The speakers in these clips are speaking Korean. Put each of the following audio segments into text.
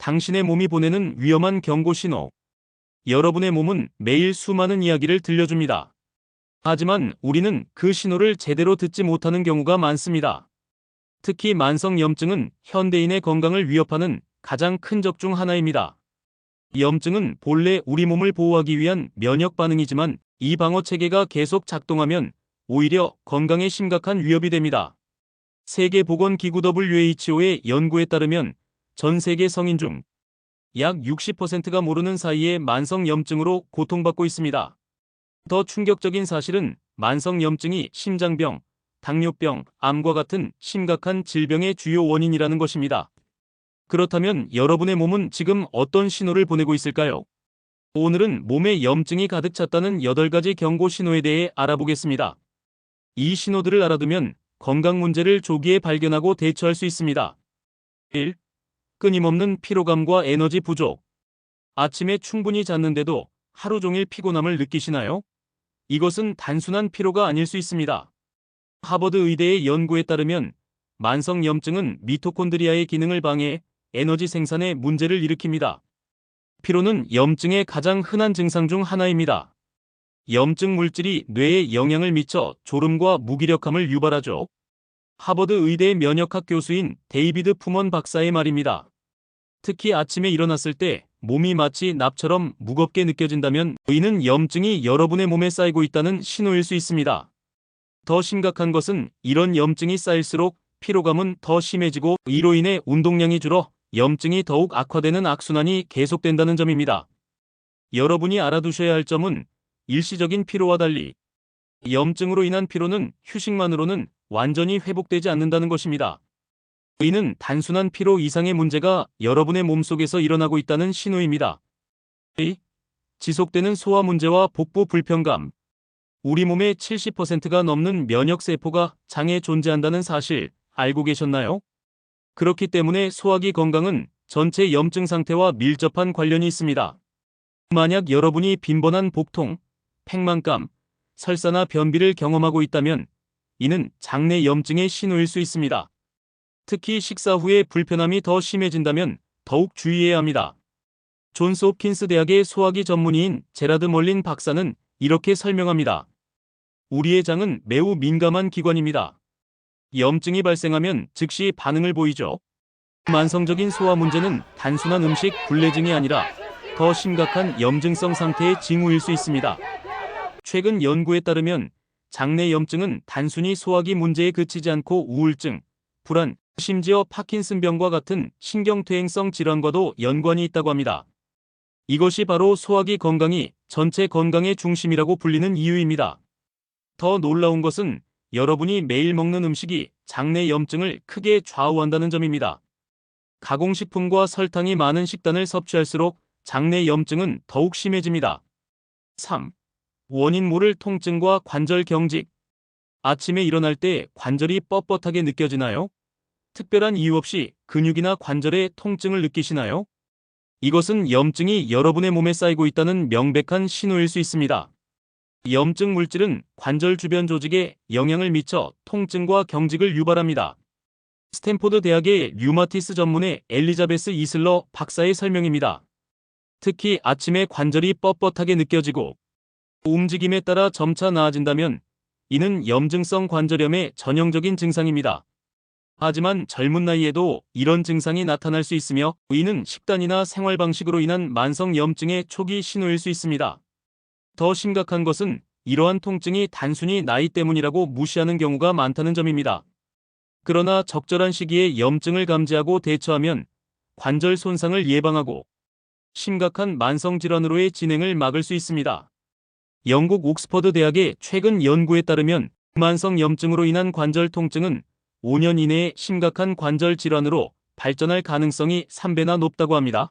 당신의 몸이 보내는 위험한 경고 신호. 여러분의 몸은 매일 수많은 이야기를 들려줍니다. 하지만 우리는 그 신호를 제대로 듣지 못하는 경우가 많습니다. 특히 만성염증은 현대인의 건강을 위협하는 가장 큰 적 중 하나입니다. 염증은 본래 우리 몸을 보호하기 위한 면역 반응이지만 이 방어 체계가 계속 작동하면 오히려 건강에 심각한 위협이 됩니다. 세계보건기구 WHO의 연구에 따르면 전 세계 성인 중 약 60%가 모르는 사이에 만성염증으로 고통받고 있습니다. 더 충격적인 사실은 만성염증이 심장병, 당뇨병, 암과 같은 심각한 질병의 주요 원인이라는 것입니다. 그렇다면 여러분의 몸은 지금 어떤 신호를 보내고 있을까요? 오늘은 몸에 염증이 가득 찼다는 8가지 경고 신호에 대해 알아보겠습니다. 이 신호들을 알아두면 건강 문제를 조기에 발견하고 대처할 수 있습니다. 1. 끊임없는 피로감과 에너지 부족. 아침에 충분히 잤는데도 하루 종일 피곤함을 느끼시나요? 이것은 단순한 피로가 아닐 수 있습니다. 하버드 의대의 연구에 따르면 만성염증은 미토콘드리아의 기능을 방해, 에너지 생산에 문제를 일으킵니다. 피로는 염증의 가장 흔한 증상 중 하나입니다. 염증 물질이 뇌에 영향을 미쳐 졸음과 무기력함을 유발하죠. 하버드 의대 면역학 교수인 데이비드 푸먼 박사의 말입니다. 특히 아침에 일어났을 때 몸이 마치 납처럼 무겁게 느껴진다면 이는 염증이 여러분의 몸에 쌓이고 있다는 신호일 수 있습니다. 더 심각한 것은 이런 염증이 쌓일수록 피로감은 더 심해지고 이로 인해 운동량이 줄어 염증이 더욱 악화되는 악순환이 계속된다는 점입니다. 여러분이 알아두셔야 할 점은 일시적인 피로와 달리 염증으로 인한 피로는 휴식만으로는 완전히 회복되지 않는다는 것입니다. 이는 단순한 피로 이상의 문제가 여러분의 몸속에서 일어나고 있다는 신호입니다. 2. 지속되는 소화 문제와 복부 불편감. 우리 몸의 70%가 넘는 면역세포가 장에 존재한다는 사실 알고 계셨나요? 그렇기 때문에 소화기 건강은 전체 염증 상태와 밀접한 관련이 있습니다. 만약 여러분이 빈번한 복통, 팽만감, 설사나 변비를 경험하고 있다면 이는 장내 염증의 신호일 수 있습니다. 특히 식사 후에 불편함이 더 심해진다면 더욱 주의해야 합니다. 존스 홉킨스 대학의 소화기 전문의인 제라드 멀린 박사는 이렇게 설명합니다. 우리의 장은 매우 민감한 기관입니다. 염증이 발생하면 즉시 반응을 보이죠. 만성적인 소화 문제는 단순한 음식 불내증이 아니라 더 심각한 염증성 상태의 징후일 수 있습니다. 최근 연구에 따르면 장내 염증은 단순히 소화기 문제에 그치지 않고 우울증, 불안, 심지어 파킨슨병과 같은 신경퇴행성 질환과도 연관이 있다고 합니다. 이것이 바로 소화기 건강이 전체 건강의 중심이라고 불리는 이유입니다. 더 놀라운 것은 여러분이 매일 먹는 음식이 장내 염증을 크게 좌우한다는 점입니다. 가공식품과 설탕이 많은 식단을 섭취할수록 장내 염증은 더욱 심해집니다. 3. 원인 모를 통증과 관절 경직. 아침에 일어날 때 관절이 뻣뻣하게 느껴지나요? 특별한 이유 없이 근육이나 관절에 통증을 느끼시나요? 이것은 염증이 여러분의 몸에 쌓이고 있다는 명백한 신호일 수 있습니다. 염증 물질은 관절 주변 조직에 영향을 미쳐 통증과 경직을 유발합니다. 스탠포드 대학의 류마티스 전문의 엘리자베스 이슬러 박사의 설명입니다. 특히 아침에 관절이 뻣뻣하게 느껴지고 움직임에 따라 점차 나아진다면 이는 염증성 관절염의 전형적인 증상입니다. 하지만 젊은 나이에도 이런 증상이 나타날 수 있으며 이는 식단이나 생활 방식으로 인한 만성 염증의 초기 신호일 수 있습니다. 더 심각한 것은 이러한 통증이 단순히 나이 때문이라고 무시하는 경우가 많다는 점입니다. 그러나 적절한 시기에 염증을 감지하고 대처하면 관절 손상을 예방하고 심각한 만성 질환으로의 진행을 막을 수 있습니다. 영국 옥스퍼드 대학의 최근 연구에 따르면 만성 염증으로 인한 관절 통증은 5년 이내에 심각한 관절 질환으로 발전할 가능성이 3배나 높다고 합니다.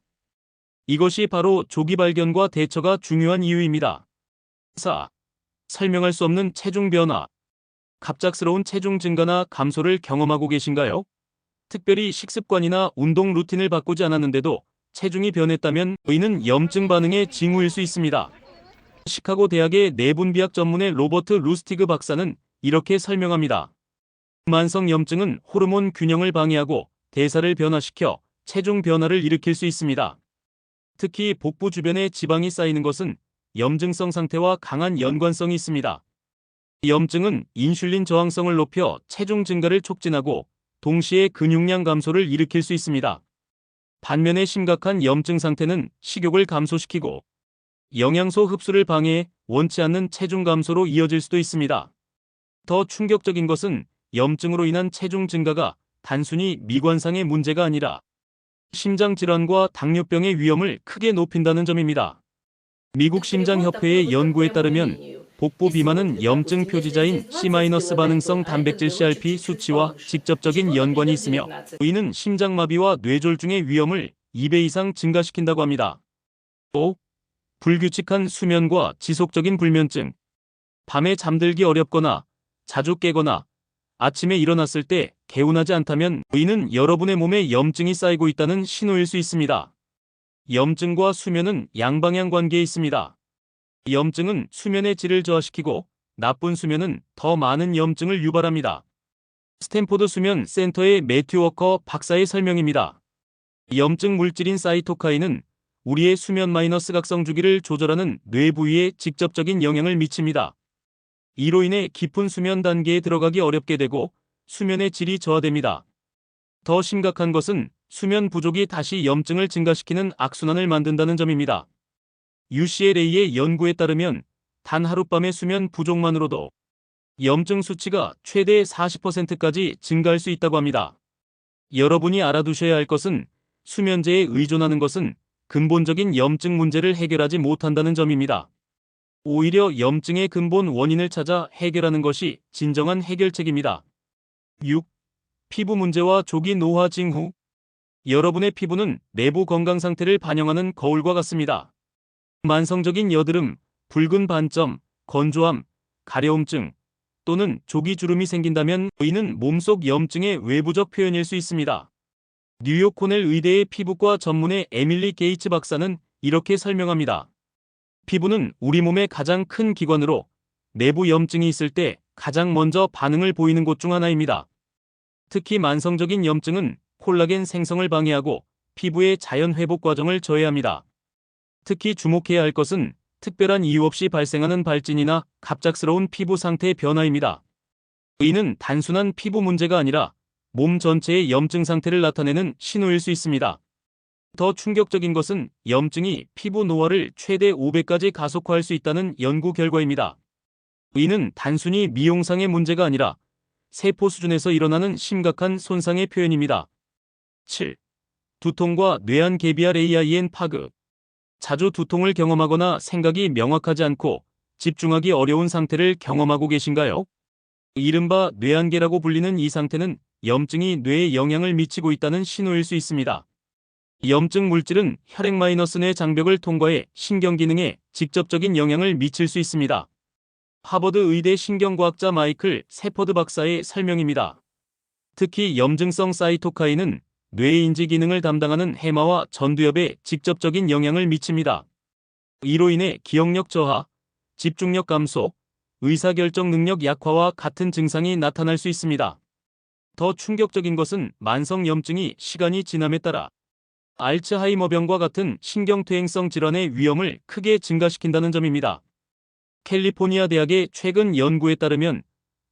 이것이 바로 조기 발견과 대처가 중요한 이유입니다. 4. 설명할 수 없는 체중 변화. 갑작스러운 체중 증가나 감소를 경험하고 계신가요? 특별히 식습관이나 운동 루틴을 바꾸지 않았는데도 체중이 변했다면 의는 염증 반응의 징후일 수 있습니다. 시카고 대학의 내분비학 전문의 로버트 루스티그 박사는 이렇게 설명합니다. 만성 염증은 호르몬 균형을 방해하고 대사를 변화시켜 체중 변화를 일으킬 수 있습니다. 특히 복부 주변에 지방이 쌓이는 것은 염증성 상태와 강한 연관성이 있습니다. 염증은 인슐린 저항성을 높여 체중 증가를 촉진하고 동시에 근육량 감소를 일으킬 수 있습니다. 반면에 심각한 염증 상태는 식욕을 감소시키고 영양소 흡수를 방해해 원치 않는 체중 감소로 이어질 수도 있습니다. 더 충격적인 것은 염증으로 인한 체중 증가가 단순히 미관상의 문제가 아니라 심장 질환과 당뇨병의 위험을 크게 높인다는 점입니다. 미국 심장협회의 연구에 따르면 복부 비만은 염증 표지자인 C- 반응성 단백질 CRP 수치와 직접적인 연관이 있으며 이는 심장마비와 뇌졸중의 위험을 2배 이상 증가시킨다고 합니다. 또 불규칙한 수면과 지속적인 불면증, 밤에 잠들기 어렵거나 자주 깨거나 아침에 일어났을 때 개운하지 않다면 이는 여러분의 몸에 염증이 쌓이고 있다는 신호일 수 있습니다. 염증과 수면은 양방향 관계에 있습니다. 염증은 수면의 질을 저하시키고 나쁜 수면은 더 많은 염증을 유발합니다. 스탠포드 수면 센터의 매튜 워커 박사의 설명입니다. 염증 물질인 사이토카인은 우리의 수면 마이너스 각성 주기를 조절하는 뇌 부위에 직접적인 영향을 미칩니다. 이로 인해 깊은 수면 단계에 들어가기 어렵게 되고 수면의 질이 저하됩니다. 더 심각한 것은 수면 부족이 다시 염증을 증가시키는 악순환을 만든다는 점입니다. UCLA의 연구에 따르면 단 하룻밤의 수면 부족만으로도 염증 수치가 최대 40%까지 증가할 수 있다고 합니다. 여러분이 알아두셔야 할 것은 수면제에 의존하는 것은 근본적인 염증 문제를 해결하지 못한다는 점입니다. 오히려 염증의 근본 원인을 찾아 해결하는 것이 진정한 해결책입니다. 6. 피부 문제와 조기 노화 징후 여러분의 피부는 내부 건강 상태를 반영하는 거울과 같습니다. 만성적인 여드름, 붉은 반점, 건조함, 가려움증 또는 조기 주름이 생긴다면 이는 몸속 염증의 외부적 표현일 수 있습니다. 뉴욕 코넬 의대의 피부과 전문의 에밀리 게이츠 박사는 이렇게 설명합니다. 피부는 우리 몸의 가장 큰 기관으로 내부 염증이 있을 때 가장 먼저 반응을 보이는 곳 중 하나입니다. 특히 만성적인 염증은 콜라겐 생성을 방해하고 피부의 자연 회복 과정을 저해합니다. 특히 주목해야 할 것은 특별한 이유 없이 발생하는 발진이나 갑작스러운 피부 상태 변화입니다. 이는 단순한 피부 문제가 아니라 몸 전체의 염증 상태를 나타내는 신호일 수 있습니다. 더 충격적인 것은 염증이 피부 노화를 최대 5배까지 가속화할 수 있다는 연구 결과입니다. 이는 단순히 미용상의 문제가 아니라 세포 수준에서 일어나는 심각한 손상의 표현입니다. 7. 두통과 뇌안 개비알 AIN 파급 자주 두통을 경험하거나 생각이 명확하지 않고 집중하기 어려운 상태를 경험하고 계신가요? 이른바 뇌안계라고 불리는 이 상태는 염증이 뇌에 영향을 미치고 있다는 신호일 수 있습니다. 염증 물질은 혈액 마이너스 뇌 장벽을 통과해 신경 기능에 직접적인 영향을 미칠 수 있습니다. 하버드 의대 신경과학자 마이클 세퍼드 박사의 설명입니다. 특히 염증성 사이토카인은 뇌 인지 기능을 담당하는 해마와 전두엽에 직접적인 영향을 미칩니다. 이로 인해 기억력 저하, 집중력 감소, 의사결정 능력 약화와 같은 증상이 나타날 수 있습니다. 더 충격적인 것은 만성 염증이 시간이 지남에 따라 알츠하이머병과 같은 신경퇴행성 질환의 위험을 크게 증가시킨다는 점입니다. 캘리포니아 대학의 최근 연구에 따르면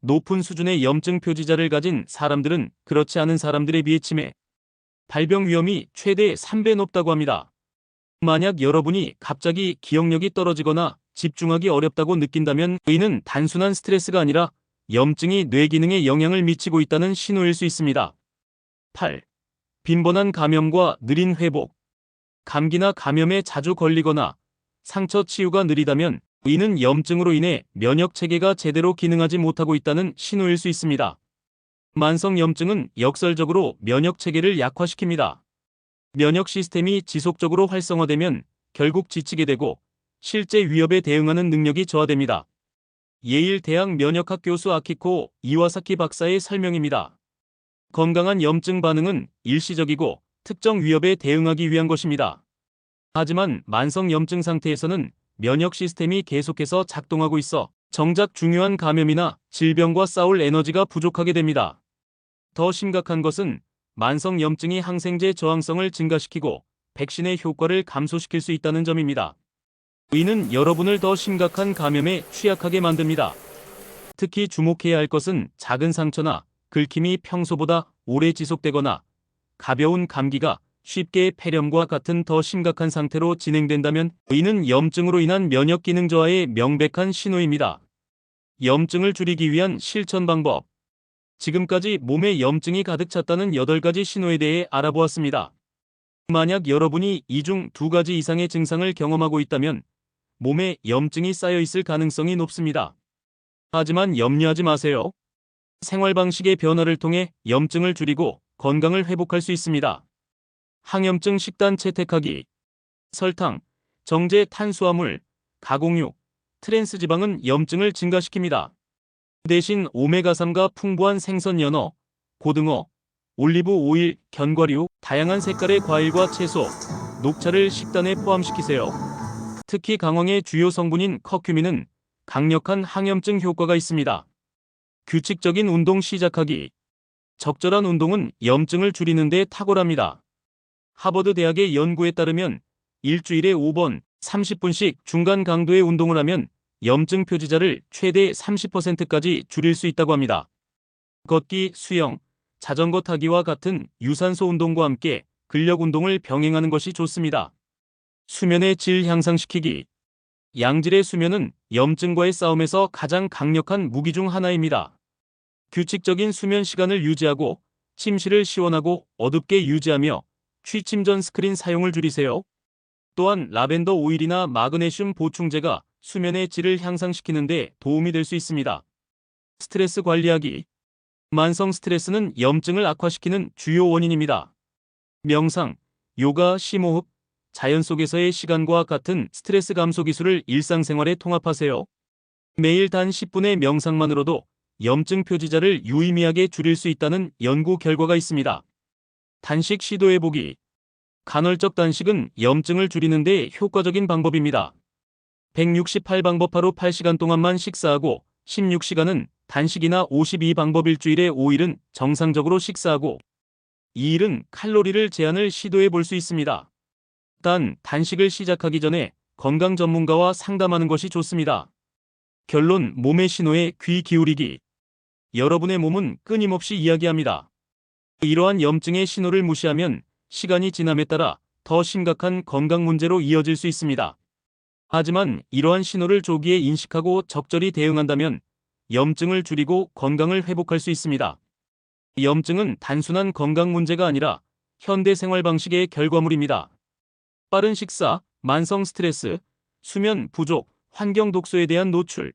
높은 수준의 염증 표지자를 가진 사람들은 그렇지 않은 사람들에 비해 치매, 발병 위험이 최대 3배 높다고 합니다. 만약 여러분이 갑자기 기억력이 떨어지거나 집중하기 어렵다고 느낀다면 이는 단순한 스트레스가 아니라 염증이 뇌 기능에 영향을 미치고 있다는 신호일 수 있습니다. 8. 빈번한 감염과 느린 회복. 감기나 감염에 자주 걸리거나 상처 치유가 느리다면 이는 염증으로 인해 면역 체계가 제대로 기능하지 못하고 있다는 신호일 수 있습니다. 만성 염증은 역설적으로 면역 체계를 약화시킵니다. 면역 시스템이 지속적으로 활성화되면 결국 지치게 되고 실제 위협에 대응하는 능력이 저하됩니다. 예일 대학 면역학 교수 아키코 이와사키 박사의 설명입니다. 건강한 염증 반응은 일시적이고 특정 위협에 대응하기 위한 것입니다. 하지만 만성 염증 상태에서는 면역 시스템이 계속해서 작동하고 있어 정작 중요한 감염이나 질병과 싸울 에너지가 부족하게 됩니다. 더 심각한 것은 만성 염증이 항생제 저항성을 증가시키고 백신의 효과를 감소시킬 수 있다는 점입니다. 이는 여러분을 더 심각한 감염에 취약하게 만듭니다. 특히 주목해야 할 것은 작은 상처나 긁힘이 평소보다 오래 지속되거나 가벼운 감기가 쉽게 폐렴과 같은 더 심각한 상태로 진행된다면 이는 염증으로 인한 면역 기능 저하의 명백한 신호입니다. 염증을 줄이기 위한 실천 방법. 지금까지 몸에 염증이 가득 찼다는 8가지 신호에 대해 알아보았습니다. 만약 여러분이 이 중 두 가지 이상의 증상을 경험하고 있다면 몸에 염증이 쌓여 있을 가능성이 높습니다. 하지만 염려하지 마세요. 생활 방식의 변화를 통해 염증을 줄이고 건강을 회복할 수 있습니다. 항염증 식단 채택하기. 설탕, 정제 탄수화물, 가공육, 트랜스 지방은 염증을 증가시킵니다. 대신 오메가3가 풍부한 생선 연어, 고등어, 올리브 오일, 견과류, 다양한 색깔의 과일과 채소, 녹차를 식단에 포함시키세요. 특히 강황의 주요 성분인 커큐민은 강력한 항염증 효과가 있습니다. 규칙적인 운동 시작하기. 적절한 운동은 염증을 줄이는 데 탁월합니다. 하버드 대학의 연구에 따르면 일주일에 5번 30분씩 중간 강도의 운동을 하면 염증 표지자를 최대 30%까지 줄일 수 있다고 합니다. 걷기, 수영, 자전거 타기와 같은 유산소 운동과 함께 근력 운동을 병행하는 것이 좋습니다. 수면의 질 향상시키기. 양질의 수면은 염증과의 싸움에서 가장 강력한 무기 중 하나입니다. 규칙적인 수면 시간을 유지하고 침실을 시원하고 어둡게 유지하며 취침 전 스크린 사용을 줄이세요. 또한 라벤더 오일이나 마그네슘 보충제가 수면의 질을 향상시키는 데 도움이 될 수 있습니다. 스트레스 관리하기. 만성 스트레스는 염증을 악화시키는 주요 원인입니다. 명상, 요가, 심호흡, 자연 속에서의 시간과 같은 스트레스 감소 기술을 일상생활에 통합하세요. 매일 단 10분의 명상만으로도 염증 표지자를 유의미하게 줄일 수 있다는 연구 결과가 있습니다. 단식 시도해보기. 간헐적 단식은 염증을 줄이는 데 효과적인 방법입니다. 168방법 하루 8시간 동안만 식사하고 16시간은 단식이나 52방법 일주일에 5일은 정상적으로 식사하고 2일은 칼로리를 제한을 시도해 볼 수 있습니다. 단 단식을 시작하기 전에 건강 전문가와 상담하는 것이 좋습니다. 결론 몸의 신호에 귀 기울이기. 여러분의 몸은 끊임없이 이야기합니다. 이러한 염증의 신호를 무시하면 시간이 지남에 따라 더 심각한 건강 문제로 이어질 수 있습니다. 하지만 이러한 신호를 조기에 인식하고 적절히 대응한다면 염증을 줄이고 건강을 회복할 수 있습니다. 염증은 단순한 건강 문제가 아니라 현대 생활 방식의 결과물입니다. 빠른 식사, 만성 스트레스, 수면 부족, 환경 독소에 대한 노출,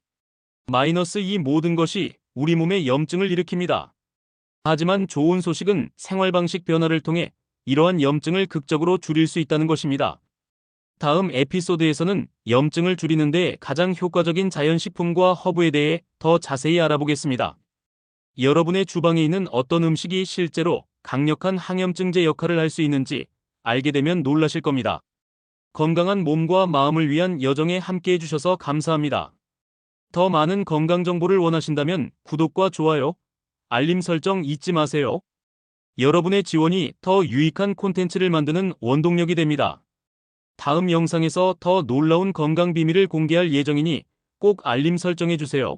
마이너스 이 모든 것이 우리 몸에 염증을 일으킵니다. 하지만 좋은 소식은 생활 방식 변화를 통해 이러한 염증을 극적으로 줄일 수 있다는 것입니다. 다음 에피소드에서는 염증을 줄이는 데 가장 효과적인 자연식품과 허브에 대해 더 자세히 알아보겠습니다. 여러분의 주방에 있는 어떤 음식이 실제로 강력한 항염증제 역할을 할 수 있는지 알게 되면 놀라실 겁니다. 건강한 몸과 마음을 위한 여정에 함께 해 주셔서 감사합니다. 더 많은 건강 정보를 원하신다면 구독과 좋아요, 알림 설정 잊지 마세요. 여러분의 지원이 더 유익한 콘텐츠를 만드는 원동력이 됩니다. 다음 영상에서 더 놀라운 건강 비밀을 공개할 예정이니 꼭 알림 설정해 주세요.